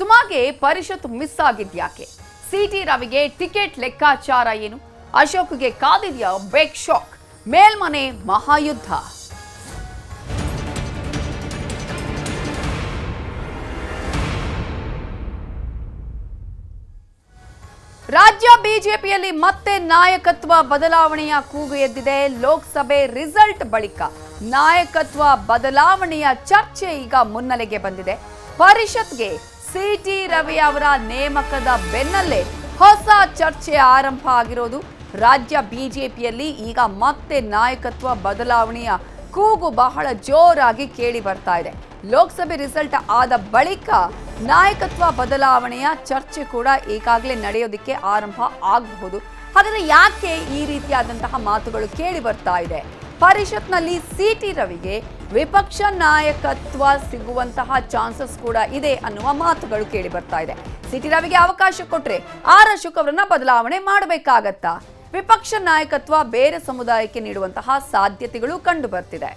ಸುಮಾಗೆ ಪರಿಷತ್ ಮಿಸ್ ಆಗಿದ್ಯಾಕೆ ಸಿಟಿ ರವಿಗೆ ಟಿಕೆಟ್ ಲೆಕ್ಕಾಚಾರ ಏನು? ಅಶೋಕ್ಗೆ ಕಾದಿದೆಯಾ ಬೇಕ್ ಶಾಕ್? ಮೇಲ್ಮನೆ ಮಹಾಯುದ್ಧ. ರಾಜ್ಯ ಬಿಜೆಪಿಯಲ್ಲಿ ಮತ್ತೆ ನಾಯಕತ್ವ ಬದಲಾವಣೆಯ ಕೂಗು ಎದ್ದಿದೆ. ಲೋಕಸಭೆ ರಿಸಲ್ಟ್ ಬಳಿಕ ನಾಯಕತ್ವ ಬದಲಾವಣೆಯ ಚರ್ಚೆ ಈಗ ಮುನ್ನೆಲೆಗೆ ಬಂದಿದೆ. ಪರಿಷತ್ಗೆ ಸಿಟಿ ರವಿ ಅವರ ನೇಮಕದ ಬೆನ್ನಲ್ಲೇ ಹೊಸ ಚರ್ಚೆ ಆರಂಭ ಆಗಿರೋದು ರಾಜ್ಯ ಬಿಜೆಪಿಯಲ್ಲಿ. ಈಗ ಮತ್ತೆ ನಾಯಕತ್ವ ಬದಲಾವಣೆಯ ಕೂಗು ಬಹಳ ಜೋರಾಗಿ ಕೇಳಿ ಬರ್ತಾ ಇದೆ. ಲೋಕಸಭೆ ರಿಸಲ್ಟ್ ಆದ ಬಳಿಕ ನಾಯಕತ್ವ ಬದಲಾವಣೆಯ ಚರ್ಚೆ ಕೂಡ ಈಗಾಗಲೇ ನಡೆಯೋದಕ್ಕೆ ಆರಂಭ ಆಗಬಹುದು. ಹಾಗಾದ್ರೆ ಯಾಕೆ ಈ ರೀತಿಯಾದಂತಹ ಮಾತುಗಳು ಕೇಳಿ ಬರ್ತಾ ಇದೆ? ಪರಿಷತ್ನಲ್ಲಿ ಸಿಟಿ ರವಿಗೆ ವಿಪಕ್ಷ ನಾಯಕತ್ವ ಸಿಗುವಂತಹ ಚಾನ್ಸಸ್ ಕೂಡ ಇದೆ ಅನ್ನುವ ಮಾತುಗಳು ಕೇಳಿ ಬರ್ತಾ ಇದೆ. ಸಿಟಿ ರವಿಗೆ ಅವಕಾಶ ಕೊಟ್ರೆ ಆರ್ ಅಶೋಕ್ ಅವರನ್ನ ಬದಲಾವಣೆ ಮಾಡಬೇಕಾಗತ್ತಾ? ವಿಪಕ್ಷ ನಾಯಕತ್ವ ಬೇರೆ ಸಮುದಾಯಕ್ಕೆ ನೀಡುವಂತಹ ಸಾಧ್ಯತೆಗಳು ಕಂಡು ಬರ್ತಿದೆ.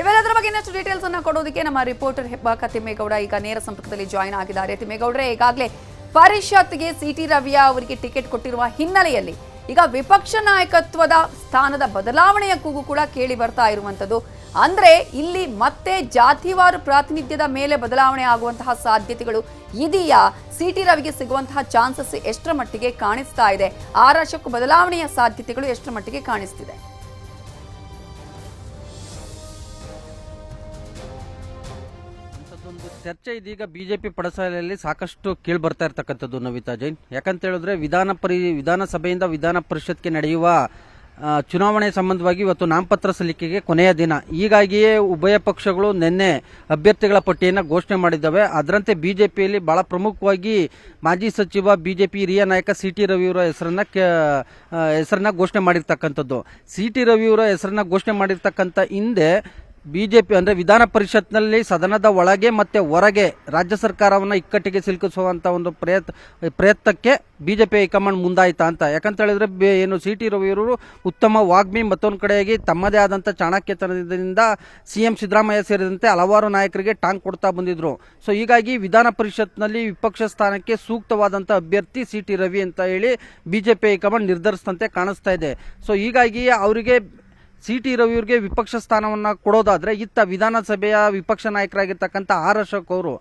ಇವೆಲ್ಲದರ ಬಗ್ಗೆ ಇನ್ನಷ್ಟು ಡೀಟೇಲ್ಸ್ ಅನ್ನ ಕೊಡೋದಕ್ಕೆ ನಮ್ಮ ರಿಪೋರ್ಟರ್ ಹೆಬ್ಬಾಕ ತಿಮ್ಮೇಗೌಡ ಈಗ ನೇರ ಸಂಪರ್ಕದಲ್ಲಿ ಜಾಯಿನ್ ಆಗಿದ್ದಾರೆ. ತಿಮ್ಮೇಗೌಡ್ರೆ ಈಗಾಗಲೇ ಪರಿಷತ್ಗೆ ಸಿಟಿ ರವಿಯ ಅವರಿಗೆ ಟಿಕೆಟ್ ಕೊಟ್ಟಿರುವ ಹಿನ್ನೆಲೆಯಲ್ಲಿ ಈಗ ವಿಪಕ್ಷ ನಾಯಕತ್ವದ ಸ್ಥಾನದ ಬದಲಾವಣೆಯ ಕೂಗು ಕೂಡ ಕೇಳಿ ಬರ್ತಾ ಇರುವಂಥದ್ದು. ಅಂದ್ರೆ ಇಲ್ಲಿ ಮತ್ತೆ ಜಾತಿವಾರು ಪ್ರಾತಿನಿಧ್ಯದ ಮೇಲೆ ಬದಲಾವಣೆ ಆಗುವಂತಹ ಸಾಧ್ಯತೆಗಳು ಇದೆಯಾ? ಸಿಟಿ ರವಿಗೆ ಸಿಗುವಂತಹ ಚಾನ್ಸಸ್ ಎಷ್ಟರ ಮಟ್ಟಿಗೆ ಕಾಣಿಸ್ತಾ ಇದೆ? ಅಶೋಕ್ ಬದಲಾವಣೆಯ ಸಾಧ್ಯತೆಗಳು ಎಷ್ಟರ ಮಟ್ಟಿಗೆ ಕಾಣಿಸ್ತಿದೆ? ಅಂಥದ್ದೊಂದು ಚರ್ಚೆ ಇದೀಗ ಬಿಜೆಪಿ ಪಡಸಾಲೆಯಲ್ಲಿ ಸಾಕಷ್ಟು ಕೇಳಿ ಬರ್ತಾ ಇರ್ತಕ್ಕಂಥದ್ದು ನವಿತಾ ಜೈನ್. ಯಾಕಂತ ಹೇಳಿದ್ರೆ ವಿಧಾನ ಪರಿ, ವಿಧಾನಸಭೆಯಿಂದ ವಿಧಾನ ಪರಿಷತ್ಗೆ ನಡೆಯುವ ಚುನಾವಣೆ ಸಂಬಂಧವಾಗಿ ಇವತ್ತು ನಾಮಪತ್ರ ಸಲ್ಲಿಕೆಗೆ ಕೊನೆಯ ದಿನ. ಹೀಗಾಗಿಯೇ ಉಭಯ ಪಕ್ಷಗಳು ನಿನ್ನೆ ಅಭ್ಯರ್ಥಿಗಳ ಪಟ್ಟಿಯನ್ನು ಘೋಷಣೆ ಮಾಡಿದ್ದಾವೆ. ಅದರಂತೆ ಬಿಜೆಪಿಯಲ್ಲಿ ಬಹಳ ಪ್ರಮುಖವಾಗಿ ಮಾಜಿ ಸಚಿವ ಬಿಜೆಪಿ ಹಿರಿಯ ನಾಯಕ ಸಿ ಟಿ ರವಿಯವರ ಹೆಸರನ್ನ ಹೆಸರನ್ನ ಘೋಷಣೆ ಮಾಡಿರ್ತಕ್ಕಂಥದ್ದು. ಸಿ ಟಿ ರವಿಯವರ ಹೆಸರನ್ನ ಘೋಷಣೆ ಮಾಡಿರ್ತಕ್ಕಂಥ ಹಿಂದೆ ಬಿಜೆಪಿ ಅಂದ್ರೆ ವಿಧಾನ ಪರಿಷತ್ನಲ್ಲಿ ಸದನದ ಒಳಗೆ ಮತ್ತೆ ಹೊರಗೆ ರಾಜ್ಯ ಸರ್ಕಾರವನ್ನ ಇಕ್ಕಟ್ಟಿಗೆ ಸಿಲುಕಿಸುವಂತ ಒಂದು ಪ್ರಯತ್ನ, ಪ್ರಯತ್ನಕ್ಕೆ ಬಿಜೆಪಿ ಹೈಕಮಾಂಡ್ ಮುಂದಾಯ್ತಾ ಅಂತ. ಯಾಕಂತ ಹೇಳಿದ್ರೆ ಏನು ಸಿ ಟಿ ರವಿಯವರು ಉತ್ತಮ ವಾಗ್ಮಿ ಮತ್ತೊಂದು ಕಡೆಯಾಗಿ ತಮ್ಮದೇ ಆದಂತ ಚಾಣಕ್ಯತನದಿಂದ ಸಿಎಂ ಸಿದ್ದರಾಮಯ್ಯ ಸೇರಿದಂತೆ ಹಲವಾರು ನಾಯಕರಿಗೆ ಟಾಂಗ್ ಕೊಡ್ತಾ ಬಂದಿದ್ರು. ಸೊ ಹೀಗಾಗಿ ವಿಧಾನ ಪರಿಷತ್ನಲ್ಲಿ ವಿಪಕ್ಷ ಸ್ಥಾನಕ್ಕೆ ಸೂಕ್ತವಾದಂತ ಅಭ್ಯರ್ಥಿ ಸಿ ಟಿ ರವಿ ಅಂತ ಹೇಳಿ ಬಿಜೆಪಿ ಹೈಕಮಾಂಡ್ ನಿರ್ಧರಿಸಿದಂತೆ ಕಾಣಿಸ್ತಾ ಇದೆ. ಸೊ ಹೀಗಾಗಿ ಅವರಿಗೆ ಸಿ ಟಿ ರವಿಯವರಿಗೆ ವಿಪಕ್ಷ ಸ್ಥಾನವನ್ನು ಕೊಡೋದಾದರೆ ಇತ್ತ ವಿಧಾನಸಭೆಯ ವಿಪಕ್ಷ ನಾಯಕರಾಗಿರ್ತಕ್ಕಂಥ ಆರ್ ಅಶೋಕ್ ಅವರು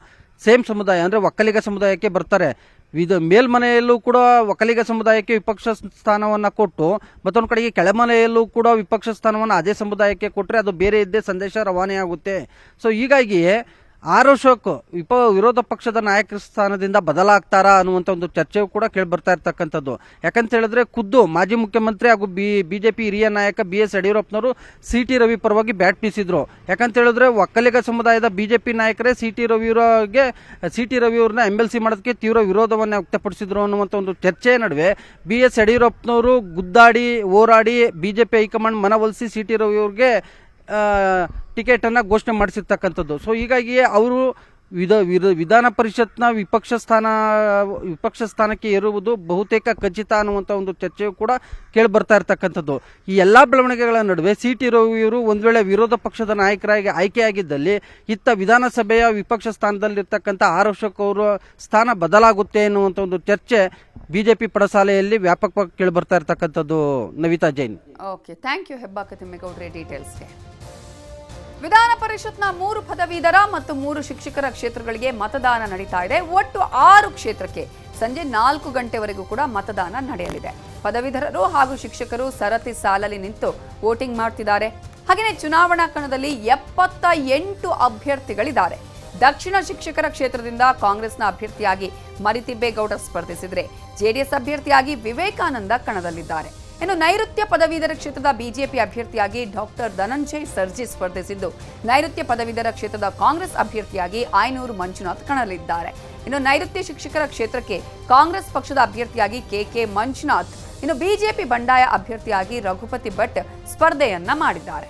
ಸೇಮ್ ಸಮುದಾಯ, ಅಂದರೆ ಒಕ್ಕಲಿಗ ಸಮುದಾಯಕ್ಕೆ ಬರ್ತಾರೆ. ಇದು ಮೇಲ್ಮನೆಯಲ್ಲೂ ಕೂಡ ಒಕ್ಕಲಿಗ ಸಮುದಾಯಕ್ಕೆ ವಿಪಕ್ಷ ಸ್ಥಾನವನ್ನು ಕೊಟ್ಟು, ಮತ್ತೊಂದು ಕಡೆಗೆ ಕೆಳಮನೆಯಲ್ಲೂ ಕೂಡ ವಿಪಕ್ಷ ಸ್ಥಾನವನ್ನು ಅದೇ ಸಮುದಾಯಕ್ಕೆ ಕೊಟ್ಟರೆ ಅದು ಬೇರೆ ಇದ್ದೇ ಸಂದೇಶ ರವಾನೆಯಾಗುತ್ತೆ. ಸೊ ಹೀಗಾಗಿಯೇ ಆರ್ ಅಶೋಕ್ ವಿಪ ವಿರೋಧ ಪಕ್ಷದ ನಾಯಕ ಸ್ಥಾನದಿಂದ ಬದಲಾಗ್ತಾರಾ ಅನ್ನುವಂಥ ಒಂದು ಚರ್ಚೆಯು ಕೂಡ ಕೇಳಿ ಬರ್ತಾ ಇರ್ತಕ್ಕಂಥದ್ದು. ಯಾಕಂತ ಹೇಳಿದ್ರೆ ಖುದ್ದು ಮಾಜಿ ಮುಖ್ಯಮಂತ್ರಿ ಹಾಗೂ ಬಿ, ಬಿಜೆಪಿ ಹಿರಿಯ ನಾಯಕ ಬಿ ಎಸ್ ಯಡಿಯೂರಪ್ಪನವರು ಸಿ ಟಿ ರವಿ ಪರವಾಗಿ ಬ್ಯಾಟ್ ಬೀಸಿದ್ರು. ಯಾಕಂತ ಹೇಳಿದ್ರೆ ಒಕ್ಕಲಿಗ ಸಮುದಾಯದ ಬಿಜೆಪಿ ನಾಯಕರೇ ಸಿ ಟಿ ರವಿಯವರಿಗೆ ಸಿ ಟಿ ರವಿಯವ್ರನ್ನ ಎಂ ಎಲ್ ಸಿ ಮಾಡೋದಕ್ಕೆ ತೀವ್ರ ವಿರೋಧವನ್ನು ವ್ಯಕ್ತಪಡಿಸಿದ್ರು ಅನ್ನುವಂಥ ಒಂದು ಚರ್ಚೆಯ ನಡುವೆ ಬಿ ಎಸ್ ಯಡಿಯೂರಪ್ಪನವರು ಗುದ್ದಾಡಿ, ಹೋರಾಡಿ ಬಿಜೆಪಿ ಹೈಕಮಾಂಡ್ ಮನವೊಲಿಸಿ ಸಿ ಟಿ ರವಿಯವ್ರಿಗೆ ಟಿಕೆಟ್ ಅನ್ನ ಘೋಷಣೆ ಮಾಡಿಸಿರ್ತಕ್ಕಂಥದ್ದು. ಸೊ ಹೀಗಾಗಿಯೇ ಅವರು ವಿಧ, ವಿಧ- ವಿಧಾನ ಪರಿಷತ್ನ ವಿಪಕ್ಷ ಸ್ಥಾನ, ವಿಪಕ್ಷ ಸ್ಥಾನಕ್ಕೆ ಏರುವುದು ಬಹುತೇಕ ಖಚಿತ ಅನ್ನುವಂಥ ಒಂದು ಚರ್ಚೆಯು ಕೂಡ ಕೇಳಿ ಬರ್ತಾ ಇರ್ತಕ್ಕಂಥದ್ದು. ಈ ಎಲ್ಲ ಬೆಳವಣಿಗೆಗಳ ನಡುವೆ ಸಿ ಟಿ ರವಿಯವರು ಒಂದು ವೇಳೆ ವಿರೋಧ ಪಕ್ಷದ ನಾಯಕರಾಗಿ ಆಯ್ಕೆಯಾಗಿದ್ದಲ್ಲಿ ಇತ್ತ ವಿಧಾನಸಭೆಯ ವಿಪಕ್ಷ ಸ್ಥಾನದಲ್ಲಿರ್ತಕ್ಕಂಥ ಆರೋಷಕವರು ಸ್ಥಾನ ಬದಲಾಗುತ್ತೆ ಎನ್ನುವಂಥ ಒಂದು ಚರ್ಚೆ ಬಿಜೆಪಿ ಪಡಸಾಲೆಯಲ್ಲಿ ವ್ಯಾಪಕವಾಗಿ ಕೇಳಿ ಬರ್ತಾ ಇರ್ತಕ್ಕಂಥದ್ದು Navitha Jain. Okay thank you Hebbaka ತಿಮ್ಮೇಗೌಡ್ರೆ ಡೀಟೇಲ್ಸ್ಗೆ ವಿಧಾನ ಪರಿಷತ್ನ ಮೂರು ಪದವೀಧರ ಮತ್ತು ಮೂರು ಶಿಕ್ಷಕರ ಕ್ಷೇತ್ರಗಳಿಗೆ ಮತದಾನ ನಡೀತಾ ಇದೆ. ಒಟ್ಟು ಆರು ಕ್ಷೇತ್ರಕ್ಕೆ ಸಂಜೆ ನಾಲ್ಕು ಗಂಟೆವರೆಗೂ ಕೂಡ ಮತದಾನ ನಡೆಯಲಿದೆ. ಪದವೀಧರರು ಹಾಗೂ ಶಿಕ್ಷಕರು ಸರತಿ ಸಾಲಲ್ಲಿ ನಿಂತು ವೋಟಿಂಗ್ ಮಾಡ್ತಿದ್ದಾರೆ. ಹಾಗೆಯೇ ಚುನಾವಣಾ ಕಣದಲ್ಲಿ ಎಪ್ಪತ್ತ ಎಂಟು ಅಭ್ಯರ್ಥಿಗಳಿದ್ದಾರೆ. ದಕ್ಷಿಣ ಶಿಕ್ಷಕರ ಕ್ಷೇತ್ರದಿಂದ ಕಾಂಗ್ರೆಸ್ನ ಅಭ್ಯರ್ಥಿಯಾಗಿ ಮರಿತಿಬ್ಬೇಗೌಡ ಸ್ಪರ್ಧಿಸಿದ್ರೆ ಜೆಡಿಎಸ್ ಅಭ್ಯರ್ಥಿಯಾಗಿ ವಿವೇಕಾನಂದ ಕಣದಲ್ಲಿದ್ದಾರೆ. ಇನ್ನು ನೈಋತ್ಯ ಪದವೀಧರ ಕ್ಷೇತ್ರದ ಬಿಜೆಪಿ ಅಭ್ಯರ್ಥಿಯಾಗಿ ಡಾಕ್ಟರ್ ಧನಂಜಯ್ ಸರ್ಜಿ ಸ್ಪರ್ಧಿಸಿದ್ದು. ನೈಋತ್ಯ ಪದವೀಧರ ಕ್ಷೇತ್ರದ ಕಾಂಗ್ರೆಸ್ ಅಭ್ಯರ್ಥಿಯಾಗಿ ಆಯನೂರು ಮಂಜುನಾಥ್ ಕಣಲಿದ್ದಾರೆ ಇನ್ನು ನೈಋತ್ಯ ಶಿಕ್ಷಕರ ಕ್ಷೇತ್ರಕ್ಕೆ ಕಾಂಗ್ರೆಸ್ ಪಕ್ಷದ ಅಭ್ಯರ್ಥಿಯಾಗಿ ಕೆಕೆ ಮಂಜುನಾಥ್, ಇನ್ನು ಬಿಜೆಪಿ ಬಂಡಾಯ ಅಭ್ಯರ್ಥಿಯಾಗಿ ರಘುಪತಿ ಭಟ್ ಸ್ಪರ್ಧೆಯನ್ನ ಮಾಡಿದ್ದಾರೆ.